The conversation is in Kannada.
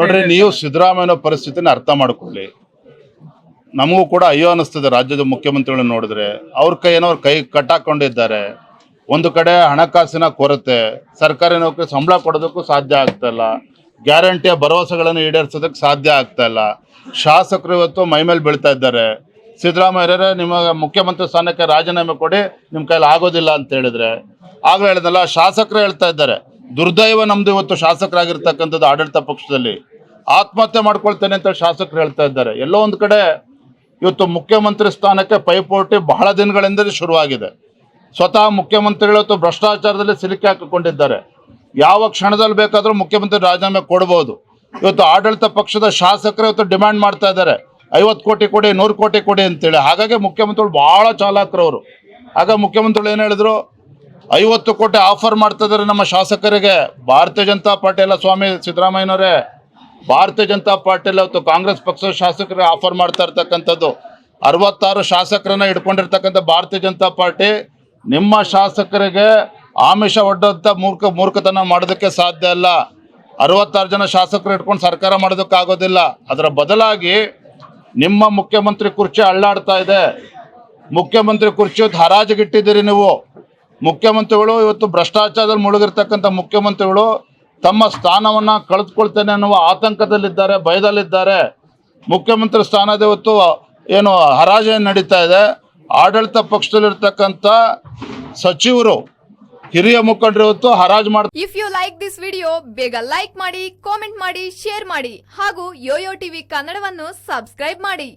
ನೋಡ್ರಿ. ನೀವು ಸಿದ್ದರಾಮಯ್ಯ ಪರಿಸ್ಥಿತಿನ ಅರ್ಥ ಮಾಡ್ಕೊಳ್ಳಿ. ನಮಗೂ ಕೂಡ ಅಯ್ಯೋ ಅನಿಸ್ತದೆ ರಾಜ್ಯದ ಮುಖ್ಯಮಂತ್ರಿಗಳನ್ನ ನೋಡಿದ್ರೆ. ಅವ್ರ ಕೈ ಏನೋ ಅವ್ರ ಕೈ ಕಟ್ಟಾಕೊಂಡಿದ್ದಾರೆ. ಒಂದು ಕಡೆ ಹಣಕಾಸಿನ ಕೊರತೆ ಸರ್ಕಾರಿ ನೌಕರಿ ಸಂಬಳ ಕೊಡೋದಕ್ಕೂ ಸಾಧ್ಯ ಆಗ್ತಾ ಇಲ್ಲ. ಗ್ಯಾರಂಟಿಯ ಭರವಸೆಗಳನ್ನು ಈಡೇರಿಸೋದಕ್ಕೆ ಸಾಧ್ಯ ಆಗ್ತಾ ಇಲ್ಲ. ಶಾಸಕರು ಇವತ್ತು ಮೈಮೇಲೆ ಬೀಳ್ತಾ ಇದ್ದಾರೆ. ಸಿದ್ದರಾಮಯ್ಯರೇ ನಿಮ್ಮ ಮುಖ್ಯಮಂತ್ರಿ ಸ್ಥಾನಕ್ಕೆ ರಾಜೀನಾಮೆ ಕೊಡಿ ನಿಮ್ಮ ಕೈಲಿ ಆಗೋದಿಲ್ಲ ಅಂತ ಹೇಳಿದ್ರೆ. ಆಗಲೇ ಹೇಳಿದಲ್ಲ ಶಾಸಕರು ಹೇಳ್ತಾ ಇದ್ದಾರೆ. ದುರ್ದೈವ ನಮ್ದು ಇವತ್ತು ಶಾಸಕರಾಗಿರ್ತಕ್ಕಂಥದ್ದು ಆಡಳಿತ ಪಕ್ಷದಲ್ಲಿ. ಆತ್ಮಹತ್ಯೆ ಮಾಡ್ಕೊಳ್ತೇನೆ ಅಂತ ಶಾಸಕರು ಹೇಳ್ತಾ ಇದ್ದಾರೆ. ಎಲ್ಲೋ ಒಂದು ಕಡೆ ಇವತ್ತು ಮುಖ್ಯಮಂತ್ರಿ ಸ್ಥಾನಕ್ಕೆ ಪೈಪೋಟಿ ಬಹಳ ದಿನಗಳಿಂದಲೇ ಶುರುವಾಗಿದೆ. ಸ್ವತಃ ಮುಖ್ಯಮಂತ್ರಿಗಳು ಇವತ್ತು ಭ್ರಷ್ಟಾಚಾರದಲ್ಲಿ ಸಿಲುಕಿ ಹಾಕಿಕೊಂಡಿದ್ದಾರೆ. ಯಾವ ಕ್ಷಣದಲ್ಲಿ ಬೇಕಾದರೂ ಮುಖ್ಯಮಂತ್ರಿ ರಾಜೀನಾಮೆ ಕೊಡ್ಬೋದು. ಇವತ್ತು ಆಡಳಿತ ಪಕ್ಷದ ಶಾಸಕರು ಇವತ್ತು ಡಿಮ್ಯಾಂಡ್ ಮಾಡ್ತಾ ಇದ್ದಾರೆ. ಐವತ್ತು ಕೋಟಿ ಕೊಡಿ, ನೂರು ಕೋಟಿ ಕೊಡಿ ಅಂತೇಳಿ. ಹಾಗಾಗಿ ಮುಖ್ಯಮಂತ್ರಿಗಳು ಭಾಳ ಚಾಲಕರವರು ಆಗ ಮುಖ್ಯಮಂತ್ರಿಗಳು ಏನು ಹೇಳಿದ್ರು? ಐವತ್ತು ಕೋಟಿ ಆಫರ್ ಮಾಡ್ತಾ ಇದ್ದಾರೆ ನಮ್ಮ ಶಾಸಕರಿಗೆ. ಭಾರತೀಯ ಜನತಾ ಪಾರ್ಟಿ ಎಲ್ಲ ಸ್ವಾಮಿ ಸಿದ್ದರಾಮಯ್ಯನವರೇ. ಭಾರತೀಯ ಜನತಾ ಪಾರ್ಟಿಯಲ್ಲಿ ಇವತ್ತು ಕಾಂಗ್ರೆಸ್ ಪಕ್ಷದ ಶಾಸಕರಿಗೆ ಆಫರ್ ಮಾಡ್ತಾ ಇರ್ತಕ್ಕಂಥದ್ದು. ಅರವತ್ತಾರು ಶಾಸಕರನ್ನ ಇಟ್ಕೊಂಡಿರ್ತಕ್ಕಂಥ ಭಾರತೀಯ ಜನತಾ ಪಾರ್ಟಿ ನಿಮ್ಮ ಶಾಸಕರಿಗೆ ಆಮಿಷ ಒಡ್ಡಂತ ಮೂರ್ಖ ಮೂರ್ಖತನ ಮಾಡೋದಕ್ಕೆ ಸಾಧ್ಯ ಇಲ್ಲ ಅರವತ್ತಾರು ಜನ ಶಾಸಕರು ಇಟ್ಕೊಂಡು ಸರ್ಕಾರ ಮಾಡೋದಕ್ಕಾಗೋದಿಲ್ಲ. ಅದರ ಬದಲಾಗಿ ನಿಮ್ಮ ಮುಖ್ಯಮಂತ್ರಿ ಕುರ್ಚಿ ಅಳ್ಳಾಡ್ತಾ ಇದೆ. ಮುಖ್ಯಮಂತ್ರಿ ಕುರ್ಚಿ ಹರಾಜಿಗಿಟ್ಟಿದ್ದೀರಿ ನೀವು. ಮುಖ್ಯಮಂತ್ರಿಗಳು ಇವತ್ತು ಭ್ರಷ್ಟಾಚಾರದಲ್ಲಿ ಮುಳುಗಿರ್ತಕ್ಕಂಥ ಮುಖ್ಯಮಂತ್ರಿಗಳು ತಮ್ಮ ಸ್ಥಾನವನ್ನ ಕಳೆದುಕೊಳ್ತೇನೆ ಅನ್ನುವ ಆತಂಕದಲ್ಲಿದ್ದಾರೆ, ಭಯದಲ್ಲಿದ್ದಾರೆ. ಮುಖ್ಯಮಂತ್ರಿ ಸ್ಥಾನದ ಇವತ್ತು ಏನು ಹರಾಜು ನಡೀತಾ ಇದೆ? ಆಡಳಿತ ಪಕ್ಷದಲ್ಲಿರ್ತಕ್ಕಂಥ ಸಚಿವರು, ಹಿರಿಯ ಮುಖಂಡರು ಇವತ್ತು ಹರಾಜು ಮಾಡಿ if you like this video ಬೇಗ ಲೈಕ್ ಮಾಡಿ ಕಾಮೆಂಟ್ ಮಾಡಿ ಶೇರ್ ಮಾಡಿ ಹಾಗೂ ಯೋಯೋ ಟಿವಿ ಕನ್ನಡವನ್ನು ಸಬ್ಸ್ಕ್ರೈಬ್ ಮಾಡಿ.